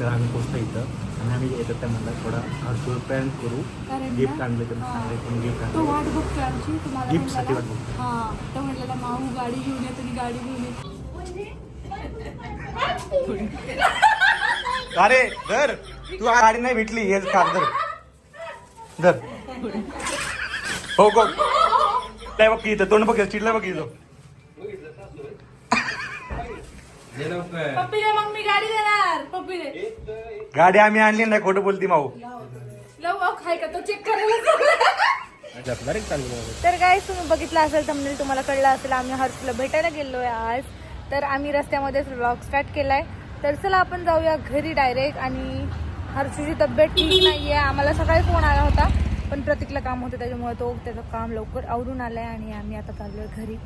तर आम्ही पोचतो इथं. आणि आम्ही येतात त्या म्हणला थोडा हर्षूर प्लॅन करू. गिफ्ट आणले तर. चांगले पण गिफ्ट तो आणले. वाट बघतोय आमची. तुम्हाला वाट बघतोय. हा तो म्हणलेला माऊ गाडी घेऊन ये तुम्ही गाडी घेऊन ये. अरे धर. तू गाडी नाही भेटली हेच काम धर. धर. हो गो. काय बघ की इथं तोंड बघ चिडला बघ इथं. पप्पीला मग मी गाडी देणार. गाडी आम्ही आणली नाही खोटं बोलती माऊ. लव अहो, खाय का तो? चेक करायला डायरेक्ट चालू तर काय तुम्ही बघितलं असेल तर तुम्हाला कळलं असेल आम्ही हर्षला भेटायला गेलो आहे आज. तर आम्ही रस्त्यामध्येच व्लॉग स्टार्ट केलाय. तर चला आपण जाऊया घरी डायरेक्ट आणि हर्षूची तब्येत ठीक नाही आहे आम्हाला सकाळी फोन आला होता पण प्रतीकला काम होतं त्याच्यामुळे तो त्याचं काम लवकर आवरून आलाय आणि आम्ही आता चाललोय घरी.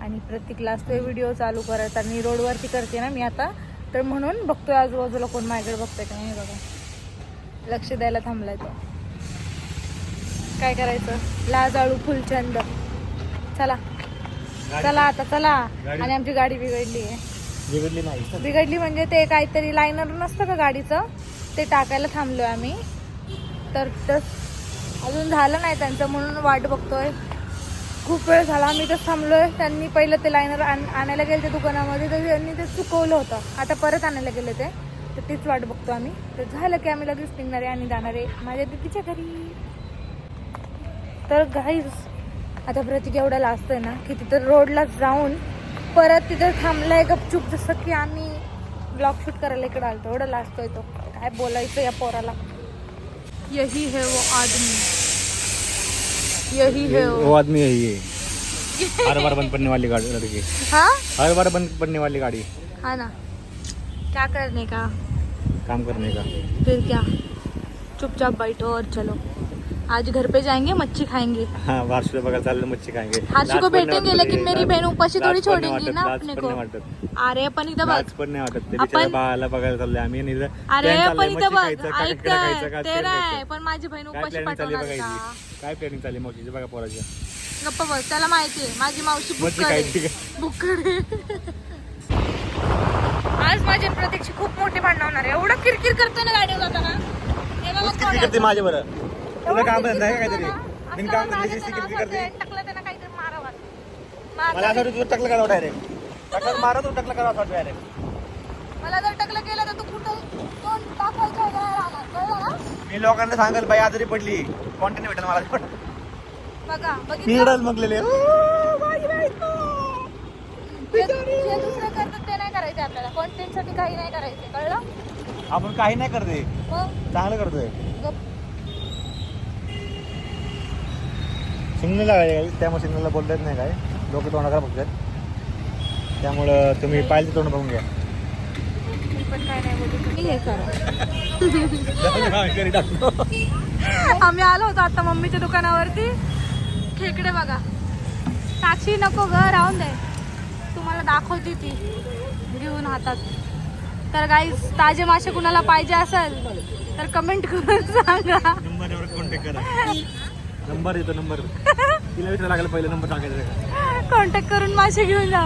आणि प्रतीकला असतोय व्हिडिओ चालू करायचा आणि रोडवरती करते ना मी आता. तर म्हणून बघतोय आजूबाजूला कोण माझ्याकडे बघतोय का नाही बघा. लक्ष द्यायला थांबलाय तो. काय करायचं? लाजाळू फुलचंद. चला. चला आता चला. आणि आमची गाडी बिघडली आहे. बिघडली नाही. बिघडली म्हणजे ते काहीतरी लायनर नसतं का गाडीचं? ते टाकायला थांबलोय आम्ही. तर तर अजून झालं नाही त्यांचं म्हणून वाट बघतोय. खूप वेळ झाला. आम्ही तर थांबलोय. त्यांनी पहिलं ते लायनर आणायला गेले ते दुकानामध्ये. तर त्यांनी ते चुकवलं होतं. आता परत आणायला गेले ते. तर तीच वाट बघतो आम्ही. तर झालं की आम्ही लगेच निघणारे आणि जाणारे माझ्या दीदीच्या घरी. तर घाईच आता प्रतीक एवढा आहे ना की तिथं रोडला जाऊन परत तिथं थांबलाय गपचूप. जसं की आम्ही ब्लॉग शूट करायला इकडे आलतो. एवढा लाजतोय तो. काय बोलायचं या पोराला? यही है वो आदमी. यही है वो आदमी है ये। हर बार बंद पड़ने वाली गाड़ी लड़की। हाँ? हर बार बंद पड़ने वाली गाड़ी। हाँ ना। क्या करने का? काम करने का। फिर क्या? चुपचाप बैठो और चलो। आज घर पे जाएंगे मच्छी खाएंगे। हाँ रुपये बघायला चाललं मच्छी खाएंगे। हार्षी को भेटेंगे लेकिन. मेरी बहन उपाशी थोड़ी छोड़ेंगी ना अपने को। अरे पण इथं बघ पण नाही वाटत ते। आपण- बाळाला बघायला चाललंय आम्ही आणि इथं अरे plan पण चाललंय, इथं मच्छी बघ खायचं, का ऐक खेकडा खायचं, का ते नाही खायचं. पण माझी बहीण काय उपाशी प्लॅनिंग चालली पाठवणार का बघायची? काय प्लॅनिंग चालली बघा पोराच्या गप्पा बस त्याला माहितीये माझी मावशी मच्छी बुक्कड खायची बुक्कड. आज माझी प्रतीक्षी खूप मोठी भांडण होणार आहे. एवढं किरकिर करते ना गाडीवर जाताना. हे बघा कोण. माझ्या बरं. तुला एवढं काम धंदा आहे काहीतरी. बिनकाम धंद्याची असं करते वाटतं, टाकलं त्यांना काहीतरी मारावं. मला. असं वाटतं तू टकलं करावं डायरेक्ट टकलं मारत तू टकलं करावं असं वाटतं डायरेक्ट मला जर टाकलं गेलं तर तू कुठं तोंड राहणार, कळलं ना? मी लोकांना सांगल बाई आजारी पडली. कॉन्टेंट भेटेल मला. बघा बघितलं? पिरडल मग लेले जे जे दुसरं करतात ते नाही करायचे आपल्याला. Content साठी काही नाही करायचे. कळलं? आपण काही नाही करते चांगलं करतोय. सिग्नल लागायचे त्यामुळे सिग्नलला बोलता येत नाही काय. लोक तोंडाकडे बघतात. त्यामुळं तुम्ही पाहिजे तोंड बघून घ्या. मी पण काय नाही बोलू मी हे करा घरी टाकतो आम्ही आलो होतो आता मम्मीच्या दुकानावरती. खेकडे बघा. साक्षी नको ग राहून दे. तुम्हाला दाखवते ती. घेऊन हातात. तर काही ताजे मासे कुणाला पाहिजे असेल तर कमेंट करून सांगा. नंबरवर कॉन्टॅक्ट करा. नंबर येतो नंबर. तिला विचारायला लागला पहिला नंबर टाकायचा कॉन्टॅक्ट करून मासे घेऊन जा.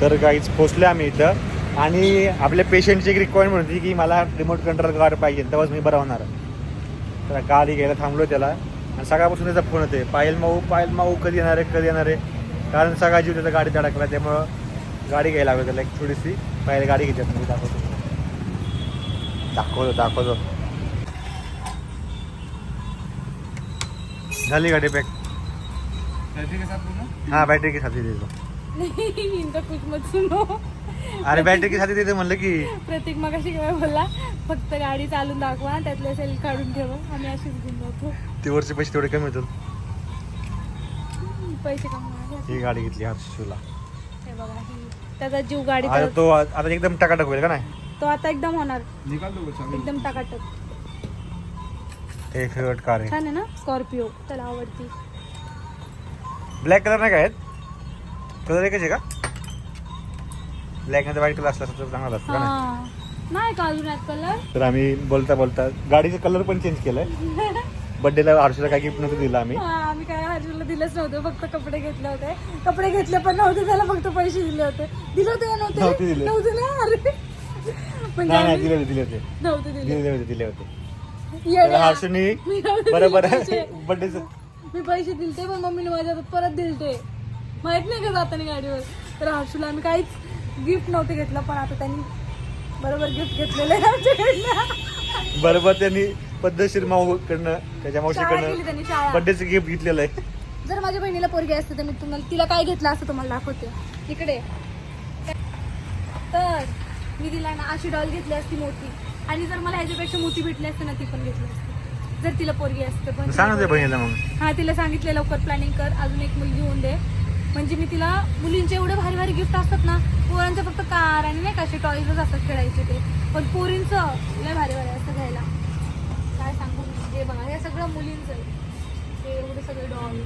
तर काहीच पोचले आम्ही इथं. आणि आपल्या पेशंटची एक रिक्वायरमेंट होती की मला रिमोट कंट्रोल कार पाहिजे तेव्हाच मी बरा होणार. तर गाडी घ्यायला थांबलो त्याला. आणि सकाळपासून त्याचा फोन येते पायल माऊ पायल माऊ कधी येणार आहे कधी येणार आहे? कारण सगळा जीव त्याचा गाडीत अडकला त्यामुळं गाडी घ्यायला हवी त्याला एक थोडीशी. पायल गाडी घेतात मी दाखवतो. दाखवतो दाखवतो. झाली गाडी पॅक हाँ बैटरी के साथ ही दे दो नहीं इनका कुछ मत सुनो अरे बैटरी के साथ ही दे दो म्हणलं की. प्रतीक मगाशी काय बोलला? फक्त गाडी चालून दाखवा त्यातले सेल काढून ठेवा. आम्ही अशीच घेऊन जातो. ते वरचे पैसे तेवढे कमी होतात पैसे कमवणार ही गाडी घेतली हर्षूला. हे बघा ही त्याचा जीव गाडी आता तो आता एकदम टकाटक होईल का नाही? तो आता एकदम होणार. एकदम टाकाटक. हे फेवरेट कार आहे. छान आहे ना? स्कॉर्पिओ. त्याला आवडती. ब्लॅक कलर नाही काय आहेत कलर एकच आहे का? ब्लॅक नाही व्हाईट कलर असला असता तर चांगला असतं का नाही? हा. नाही का अजून आहेत कलर? तर आम्ही बोलता बोलता गाडीचा कलर पण चेंज केलाय. बर्थडेला हर्षला काय गिफ्ट नव्हतं दिलं आम्ही. हा, आम्ही काय हर्षूला दिलंच नव्हतं. फक्त कपडे घेतले होते. कपडे घेतले पण नव्हते त्याला फक्त पैसे दिले होते. दिले होते का नव्हते? नव्हते दिले. नव्हते ना? अरे. म्हणजे नाही नाही आम्ही- दिले होते दिले होते. नव्हते दिले. दिले होते दिले होते. येड्या. मी बरोबर दिले पैसे. बर्थडेचं मी पैसे दिलते पण मम्मीने माझ्या हातात परत दिलते. माहीत नाही का जाताना गाडीवर. तर हर्षूला आम्ही काहीच गिफ्ट नव्हते घेतलं पण आता त्यांनी बरोबर गिफ्ट घेतलेलं आहे आमच्याकडनं बरोबर त्यांनी पद्धतशीर माऊकडनं त्याच्या शाळा केली मावशीकडनं त्यांनी शाळा. बर्थडेचं गिफ्ट घेतलेलं आहे. जर माझ्या बहिणीला पोरगी असते तर मी तुम्हाला तिला काय घेतलं असतं तुम्हाला दाखवते. इकडे. तर मी तिला ना अशी डॉल घेतली असती मोठी. आणि जर मला ह्याच्यापेक्षा मोठी भेटली असते ना ती पण घेतली असती. जर तिला पोरगी असते पण. सांग ना त्या बहिणीला मग. हा तिला सांगितले लवकर प्लॅनिंग कर अजून एक मुलगी होऊन दे. म्हणजे मी तिला मुलींचे एवढे भारी भारी गिफ्ट असतात ना पोरांचे फक्त कार आणि नाही का असे टॉईजच असतात खेळायचे ते. पण पोरींचं लय भारी भारी असतं घ्यायला. काय सांगू? हे बघा हे सगळं मुलींचं हे एवढे सगळे डॉल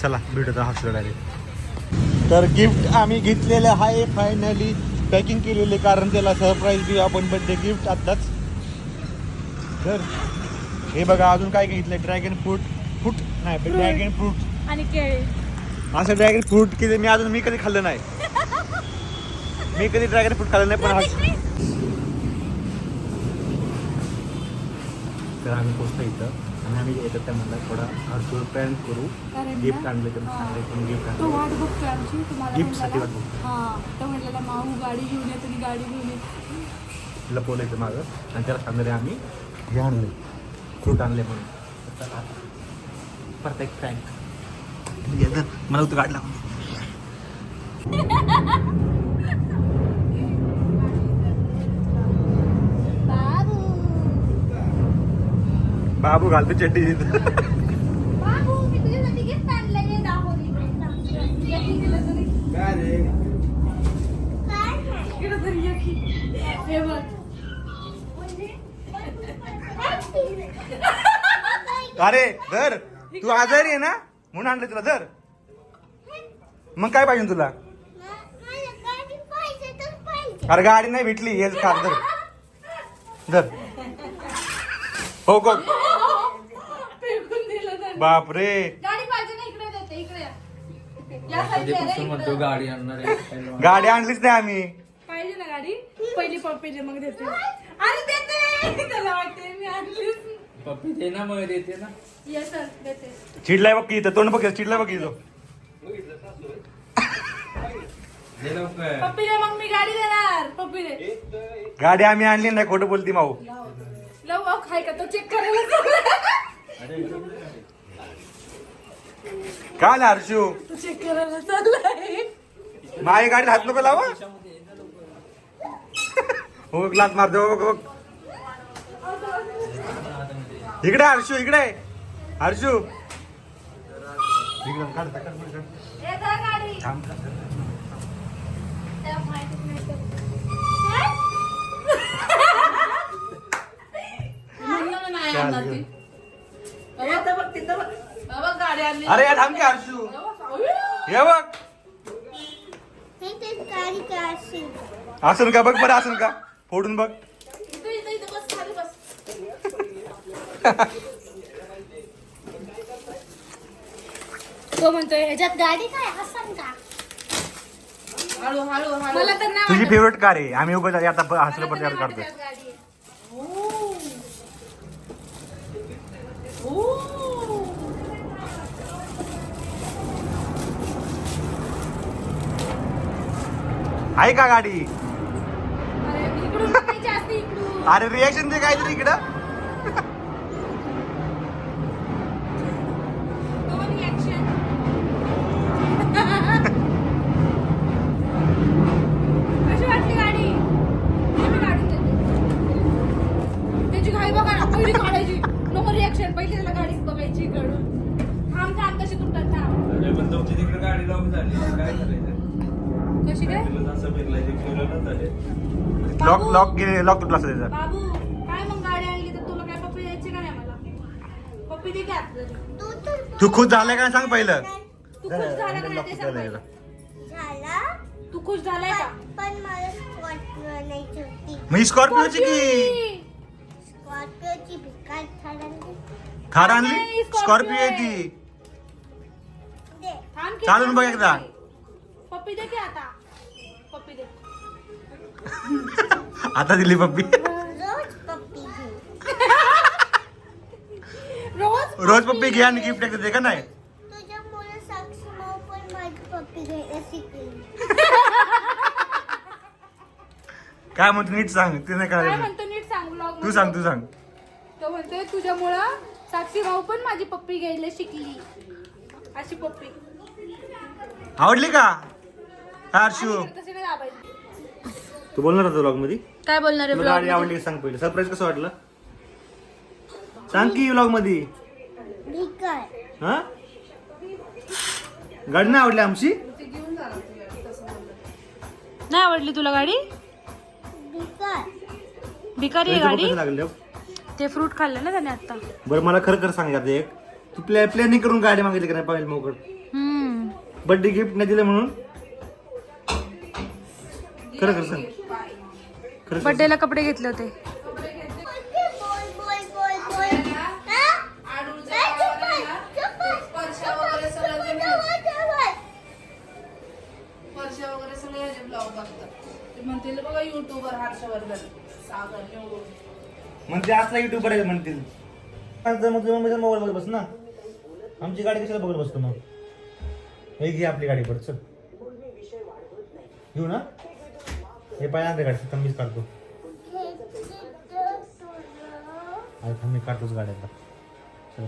चला भेटू आता हर्षला डायरेक्ट तर गिफ्ट आम्ही घेतलेलं आहे फायनली पॅकिंग केलेले कारण त्याला सरप्राईज देऊ आपण बर्थडे गिफ्ट आत्ताच तर हे बघा अजून काय घेतलं ड्रॅगन फ्रूट फ्रूट नाही ड्रॅगन फ्रूट आणि केळे. असं ड्रॅगन फ्रूट किती मी अजून मी कधी खाल्लं नाही. मी कधी ड्रॅगन फ्रूट खाल्लं नाही पण हर्ष तर आम्ही पोचतो इथं. आणि आम्ही येतात त्या म्हणला थोडा हर्षवर प्लॅन करू. गिफ्ट आणलं तर. चांगले पण गिफ्ट तो आणलं. वाट बघतोय आमची. तुम्हाला Gift साठी वाट बघतोय. हा तो म्हणलेला माऊ गाडी घेऊन ये तुम्ही गाडी घेऊन ये. लपवलं मागं. आणि त्याला सांगणारे आम्ही हे आणले फ्रूट आणले म्हणून. परफेक्ट फ्रँक मला होतं काढला बाबू बाबू घालतो चड्डी तिथं बाबू मी तुझ्यासाठी गिफ्ट आणलंय दाखवली इकडं तरी ये की. हे बघ. अरे धर. तू आजारी आहे ना? म्हणून आणलं तुला. धर. मग काय पाहिजे तुला? अरे गाडी नाही भेटली. हेच कार धर. धर. हो गो. बापरे. गाडी पाहिजे ना इकडे देते इकडे या. या side ला रे, म्हणतो इकडं. गाडी आणणार आहे. गाडी आणलीच नाही आम्ही. पाहिजे ना गाडी? पहिली पप्पी दे मग देते. अरे देते! त्याला वाटते मी आणलीच पप्पी दे ना मग देते ना. येस सर देते. चिडलाय बघ की इथं तोंड बघ चिडलाय बघ की तो दे लवकर. मग मी गाडी देणार. पप्पी दे. गाडी आम्ही आणली नाही खोटं बोलती माऊ. लव खाय का तो? चेक करायला चाललाय. काय आलं हर्षू तो चेक करायला चाललाय माझ्या गाडीला हात नको लावा हो ग्लास मारतो बघ इकडे हर्षू इकडे हर्षू इकडे काढ, काढ, काढ, काढ. थांब. म्हणलं ना नाही आणणार. ती. अरे यार थांब की हर्षू. हे बघ. आसन का? बघ बरं आसन का? फोडून बघ. इथं इथं इथं बस खाली बस तो म्हणतोय ह्याच्यात गाडी काय? हसन का? हळू हळू हळू. मला तर तुझी. फेवरेट कार आहे. आम्ही उगाच आता हसलं वाटत काढतोय त्यात गाडी आहे. ओ. ओ. आहे का गाडी? अरे, रिॲक्शन दे काहीतरी इकडं. बघायची थांब थांब कशी तुमचं थांब. अरे पण तुमची तिकडे गाडी लावून झाली. काय करायचं? कशी काय? लॉक लॉक लॉक तुटला असेल त्याचा. बाबू काय मग गाडी आणली तर तुला काय पप्पी द्यायची का नाही मला? पप्पी दे घ्या तू खुश झालाय का सांग पहिलं. तू खुश झाला का नाही ते सांग पहिलं. झाला. तू खुश झालाय का? पण मला स्कॉर्पिओ नाही होती मी स्कॉर्पिओची की. स्कॉर्पिओची भिकार थार आणली. नाही, स्कॉर्पिओ आहे ती. दे. थांब की, चालून थांब बघ की. एकदा. पप्पी दे की आता. आता दिली पप्पी. रोज पप्पी घे. रोज रोज पप्पी घे आणि गिफ्ट दे का नाही? तुझ्या मुलं साक्षी माऊ पण माझी पप्पी घ्यायला शिकली काय म्हणतो नीट सांग. ते नाही काय काय म्हणतो नीट सांग vlog तू सांग तू सांग. तो म्हणतोय तुझ्यामुळं साक्षी भाऊ पण माझी पप्पी घ्यायला शिकली. अशी पप्पी. आवडली का? हर्षू तशी नाही दाबायची. तू बोलणार होता ब्लॉगमध्ये? काय बोलणार आहे तुला गाडी आवडली का सांग पहिले. सरप्राईज कसं वाटलं? सांग की ब्लॉगमध्ये. भिकार हा? गाडी नाही आवडली आमची? नाही आवडली तुला गाडी? भिकार भिकारी आहे गाडी. लागलं ते फ्रूट खाल्लं ना त्याने आता. बरं मला खरं खरं सांग आता एक. तू प्लॅ प्लॅनिंग करून गाडी मागितली का नाही पाहिजे हम्म. बर्थडे गिफ्ट नाही दिलं म्हणून? खरं खरं सांग. बर्थडेला कपडे घेतले होते. हा? म्हणतील बघा युट्यूबर हर्षवर्धन. सागर निवडून. म्हणते असला युट्यूबर आहे म्हणतील. तर मग तुम्ही मोबाईल बघत बस ना आमची गाडी कशाला बघत बसतो मग? हे घे आपली गाडी परत चल घेऊ ना. हे पाहिजे आणते गाडी थांब मीच काढतो. अरे थांब मी काढतोच गाडी आता चल.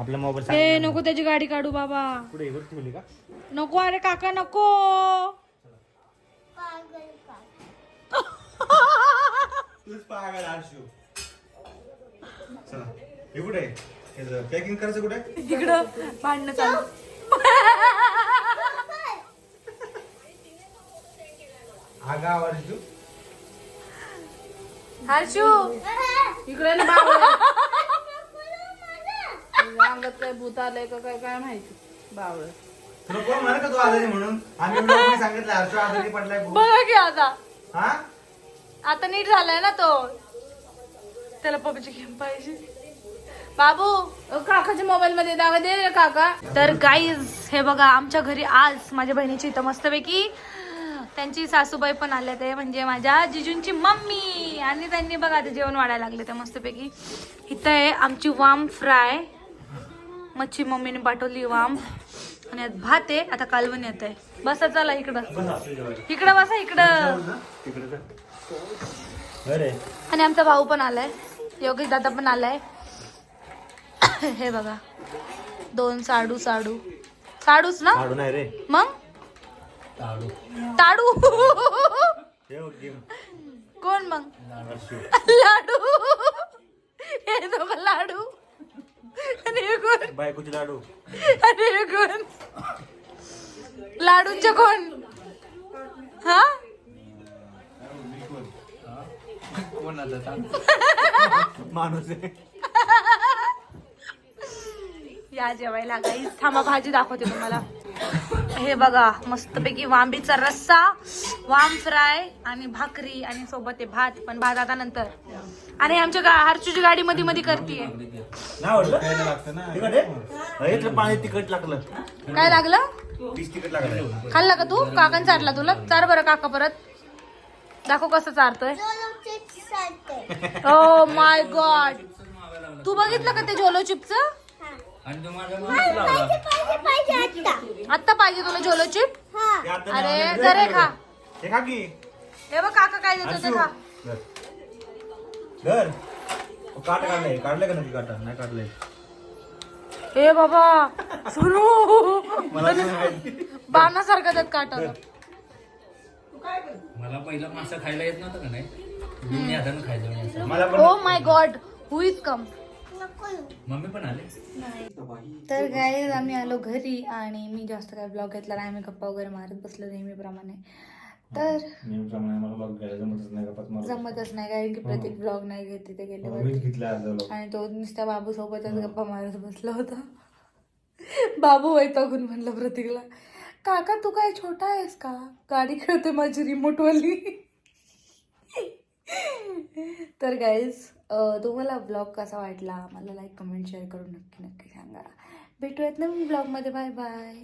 आपला मोबाईल ए सांग नको त्याची गाडी काढू बाबा. पुढे वर ठेवली का? नको अरे काका नको. पागल तूच पाहायला आरशू. चला. हे कुठे पॅकिंग करायचं कुठे? तिकडं भांडणं चालू. आगा हर्षू. इकडे ना अंगात काय भूत आलंय का काय काय माहिती? बावळ. तुला कोण म्हणा का तू आजारी म्हणून? आम्ही vlog मध्ये सांगितलं हर्षू आजारी पडलाय खूप. बघा की आता. हा? आता नीट झालाय ना तो. त्याला पबजी गेम पाहिजे. बाबू अ, काकाच्या मोबाईल मध्ये दावा दे रे काका. तर गाईज हे बघा आमच्या घरी आज माझ्या बहिणीची इथं मस्तपैकी त्यांची सासूबाई पण आल्या ते म्हणजे माझ्या जिजूंची मम्मी आणि त्यांनी बघा आता जेवण वाढायला लागले ते मस्तपैकी. इथं आहे आमची वाम फ्राय. मच्छी मम्मीने पाठवली वाम. आणि यात भात आहे आता कालवण येत आहे. बसा चला इकडं. इकडं बसा इकडं. आणि आमचा भाऊ पण आलाय. योगेश दादा पण आलाय. हे बघा. दोन साडू साडू. साडूच ना? रे. मग? ताडू. कोण मग? लाडू. हे दोघं लाडू. कोण? बायकोची लाडू. हे कोण? लाडूंचे कोण? हा? माणूस या जेवायला काही थांबा भाजी दाखवते तुम्हाला. हे बघा मस्तपैकी वांबीचा रस्सा वाम फ्राय आणि भाकरी आणि सोबत आहे भात पण भात आता नंतर. आणि आमच्या गा हरचूची गाडी मध्ये मध्ये इथलं पाणी तिखट लागलं. काय लागलं? खाल्ला का तू? काकान चारला तुला? चार बरं काका परत. दाखव कसं चारतोय. ओ माय गॉड तू बघितलं का ते झोलो चिपच. आणि आता आत्ता. पाहिजे तुला झोलो चिप हा ते आता नाही अरे. जरे खा. हे खा की. हे बघ काका काय देतो ते खा. धर. धर. ओ, काट काढलंय काढलंय का नक्की काटा? नाही काढलंय. ए बाबा सुरू मला नाही माहिती. बाणासारखं त्यात काटा. मला पहिला मासा खायला येत नव्हतं का नाही? दोन्ही हातानं खायचं असं. मला पण ओ my god who is come. Mummy पण आले? तर काय आम्ही आलो घरी आणि मी जास्त काय ब्लॉग घेतला नाही. आम्ही गप्पा वगैरे मारत बसलो नेहमीप्रमाणे. तर जमतच नाही गप्पाच मारू. जमतच नाही कारण की प्रत्येक ब्लॉग नाही घेत अर्धा vlog. आणि तो नुसत्या बाबू सोबतच गप्पा मारत बसला होता. बाबू वैतागून म्हणलं प्रतीकला काका तू काय छोटा आहेस का? गाडी खेळते माझी रिमोट वाली. तर गाईज तुम्हाला ब्लॉग कसा वाटला? मला लाईक कमेंट शेअर करून नक्की नक्की सांगा. भेटूयात ना मी ब्लॉगमध्ये. Bye bye